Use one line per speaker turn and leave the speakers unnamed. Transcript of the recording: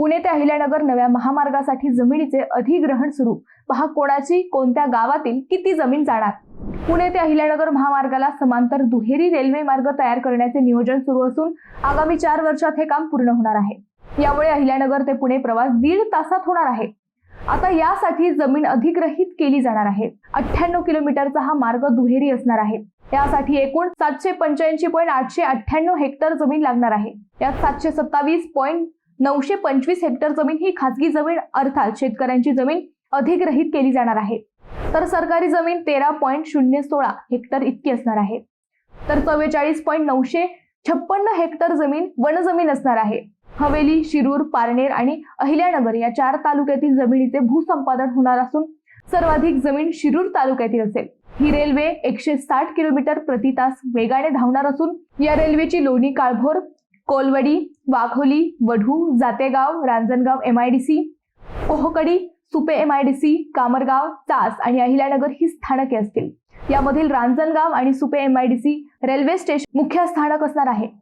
पुणे ते अहिल्यानगर नव्या महामार्गासाठी जमिनीचे अधिग्रहण सुरू. पहा कोणाची कोणत्या गावातील किती जमीन जाणार? पुणे ते अहिल्यानगर महामार्गाला समांतर दुहेरी रेल्वे मार्ग तयार करण्याचे नियोजन सुरू असून आगामी चार वर्षात हे काम पूर्ण होणार आहे. यामुळे अहिल्यानगर ते पुणे प्रवास दीड तासात होणार आहे. आता यासाठी जमीन अधिग्रहित केली जाणार आहे. अठ्ठ्याण्णव किलोमीटरचा हा मार्ग दुहेरी असणार आहे. यासाठी एकूण सातशे पंच्याऐंशी पॉईंट आठशे अठ्ठ्याण्णव हेक्टर जमीन लागणार आहे. यात सातशे सत्तावीस पॉईंट नऊशे पंचवीस हेक्टर जमीन ही खासगी जमीन अर्थात शेतकऱ्यांची जमीन अधिग्रहित केली जाणार आहे. तर सरकारी जमीन तेरा पॉईंट शून्य सोळा हेक्टर इतकी असणार आहे. तर चव्वेचाळीस पॉईंट नऊशे छप्पन्न हेक्टर जमीन वनजमीन असणार आहे. हवेली शिरूर पारनेर आणि अहिल्यानगर या चार तालुक्यातील जमिनीचे भूसंपादन होणार असून सर्वाधिक जमीन शिरूर तालुक्यातील असेल. ही रेल्वे एकशे साठ किलोमीटर प्रति तास वेगाने धावणार असून या रेल्वेची लोणी काळभोर कोलवडी वाघोली वढू जातेगाव रांजणगाव एमआयडीसी पोहकडी सुपे एमआयडीसी कामरगाव तास आणि अहिल्यानगर ही स्थानके असतील. यामधील रांजणगाव आणि सुपे एमआयडीसी रेल्वे स्टेशन मुख्य स्थानक असणार आहे.